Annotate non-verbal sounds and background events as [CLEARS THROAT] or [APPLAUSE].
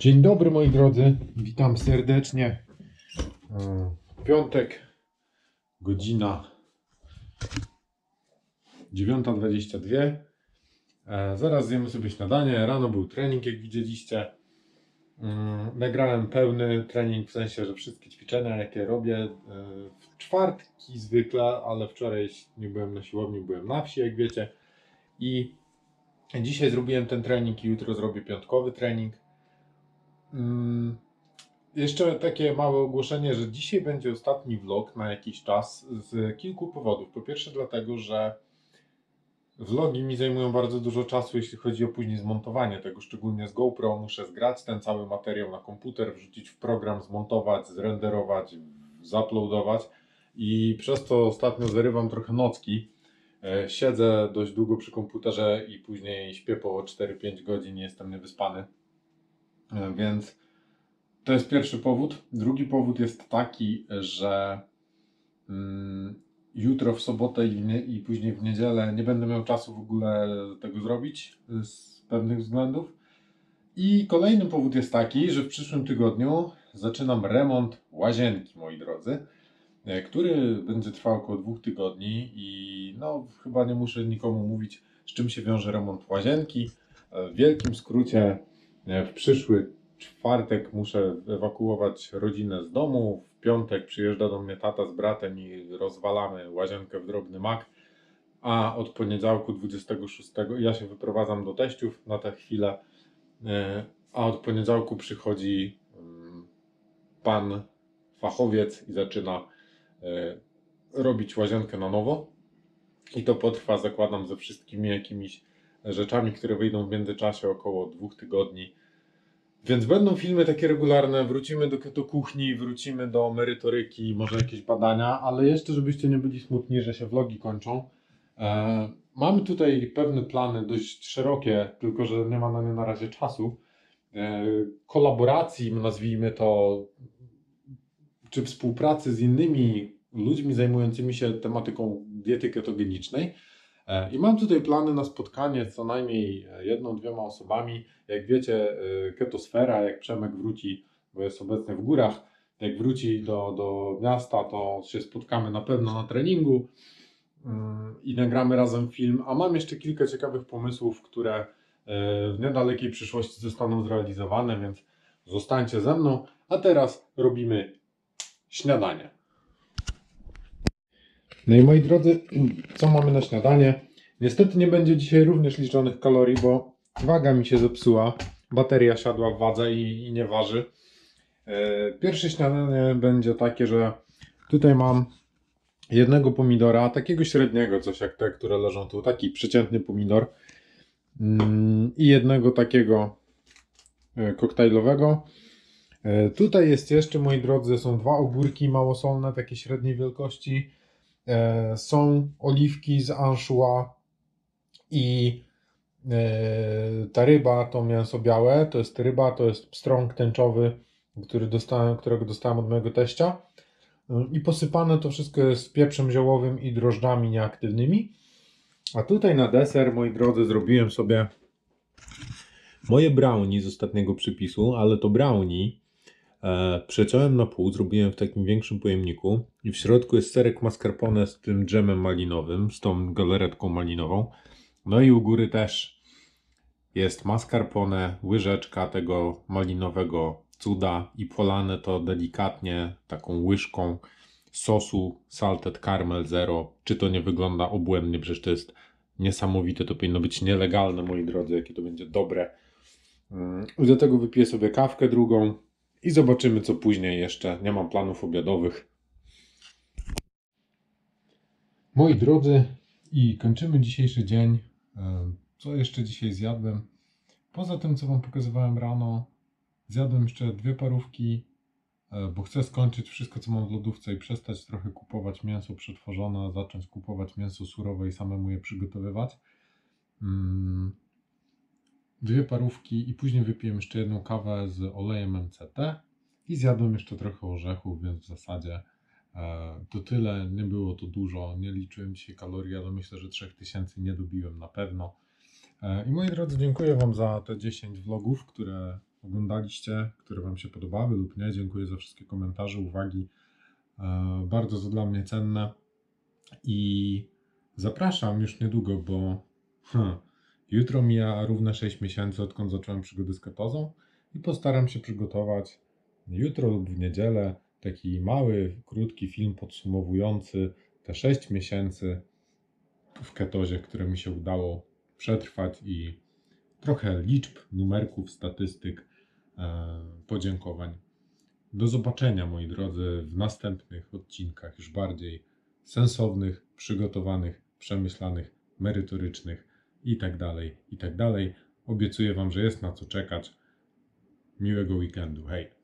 Dzień dobry moi drodzy, witam serdecznie. E, Piątek, godzina 9.22. E, Zaraz zjemy sobie śniadanie. Rano był trening, jak widzieliście. Mm, Nagrałem pełny trening, w sensie, że wszystkie ćwiczenia, jakie robię e, w czwartki zwykle, ale wczoraj nie byłem na siłowni, byłem na wsi, jak wiecie. I dzisiaj zrobiłem ten trening i jutro zrobię piątkowy trening. Mm, Jeszcze takie małe ogłoszenie, że dzisiaj będzie ostatni vlog na jakiś czas z kilku powodów. Po pierwsze, dlatego, że vlogi mi zajmują bardzo dużo czasu, jeśli chodzi o później zmontowanie tego, szczególnie z GoPro. Muszę zgrać ten cały materiał na komputer, wrzucić w program, zmontować, zrenderować, zaploadować i przez to ostatnio zarywam trochę nocki. E, Siedzę dość długo przy komputerze i później śpię po 4-5 godzin jestem niewyspany. E, Więc to jest pierwszy powód. Drugi powód jest taki, że mm, jutro w sobotę i, i później w niedzielę nie będę miał czasu w ogóle tego zrobić z pewnych względów. I kolejny powód jest taki, że w przyszłym tygodniu zaczynam remont łazienki, moi drodzy, e, który będzie trwał około dwóch tygodni i no chyba nie muszę nikomu mówić, z czym się wiąże remont łazienki. E, W wielkim skrócie w przyszły czwartek muszę ewakuować rodzinę z domu. W piątek przyjeżdża do mnie tata z bratem i rozwalamy łazienkę w drobny mak. A od poniedziałku 26 ja się wyprowadzam do teściów na tę chwilę. e, A od poniedziałku przychodzi mm, pan fachowiec i zaczyna e, robić łazienkę na nowo. I to potrwa, zakładam, ze wszystkimi jakimiś rzeczami, które wyjdą w międzyczasie około dwóch tygodni. Więc będą filmy takie regularne, wrócimy do, do kuchni, wrócimy do merytoryki, może jakieś badania, ale jeszcze, żebyście nie byli smutni, że się vlogi kończą. E, mamy tutaj pewne plany dość szerokie, tylko że nie ma na nie na razie czasu. E, kolaboracji, nazwijmy to, czy współpracy z innymi ludźmi zajmującymi się tematyką diety ketogenicznej. E, I mam tutaj plany na spotkanie co najmniej e, jedną, dwiema osobami. Jak wiecie, e, ketosfera, jak Przemek wróci, bo jest obecnie w górach, jak wróci do, do miasta, to się spotkamy na pewno na treningu mm, i nagramy razem film. A mam jeszcze kilka ciekawych pomysłów, które w niedalekiej przyszłości zostaną zrealizowane, więc zostańcie ze mną. A teraz robimy śniadanie. No i moi drodzy, [CLEARS THROAT] co mamy na śniadanie? Niestety nie będzie dzisiaj również liczonych kalorii, bo waga mi się zepsuła. Bateria siadła w wadze i, i nie waży. E, Pierwsze śniadanie będzie takie, że tutaj mam jednego pomidora, takiego średniego, coś jak te, które leżą tu, taki przeciętny pomidor. Mm, I jednego takiego e, koktajlowego. E, Tutaj jest jeszcze, moi drodzy, są dwa ogórki małosolne, takie średniej wielkości. E, są oliwki z anchois i e, ta ryba to mięso białe, to jest ryba, to jest pstrąg tęczowy, który dostałem, którego dostałem od mojego teścia. E, I posypane to wszystko jest pieprzem ziołowym i drożdżami nieaktywnymi. A tutaj na deser, moi drodzy, zrobiłem sobie moje brownie z ostatniego przypisu, ale to brownie przeciąłem na pół, zrobiłem w takim większym pojemniku i w środku jest serek mascarpone z tym dżemem malinowym, z tą galaretką malinową. No i u góry też jest mascarpone, łyżeczka tego malinowego cuda i polane to delikatnie taką łyżką sosu salted caramel zero. Czy to nie wygląda obłędnie, przecież to jest niesamowite, to powinno być nielegalne, moi drodzy, jakie to będzie dobre. Mm, I do tego wypiję sobie kawkę drugą, i zobaczymy, co później jeszcze. Nie mam planów obiadowych. Moi drodzy, i kończymy dzisiejszy dzień. E, Co jeszcze dzisiaj zjadłem? Poza tym, co Wam pokazywałem rano, zjadłem jeszcze dwie parówki, e, bo chcę skończyć wszystko, co mam w lodówce i przestać trochę kupować mięso przetworzone, zacząć kupować mięso surowe i samemu je przygotowywać. Dwie parówki i później wypiłem jeszcze jedną kawę z olejem MCT i zjadłem jeszcze trochę orzechów, więc w zasadzie e, to tyle. Nie było to dużo, nie liczyłem dzisiaj kalorii, ale myślę, że 3000 nie dobiłem na pewno. E, I moi drodzy, dziękuję Wam za te 10 vlogów, które oglądaliście, które Wam się podobały lub nie. Dziękuję za wszystkie komentarze, uwagi. E, Bardzo to dla mnie cenne. I zapraszam już niedługo, bo hmm, jutro mija równe 6 miesięcy, odkąd zacząłem przygodę z ketozą i postaram się przygotować jutro lub w niedzielę taki mały, krótki film podsumowujący te 6 miesięcy w ketozie, które mi się udało przetrwać i trochę liczb, numerków, statystyk, e, podziękowań. Do zobaczenia, moi drodzy, w następnych odcinkach, już bardziej sensownych, przygotowanych, przemyślanych, merytorycznych i tak dalej, i tak dalej. Obiecuję Wam, że jest na co czekać. Miłego weekendu. Hej!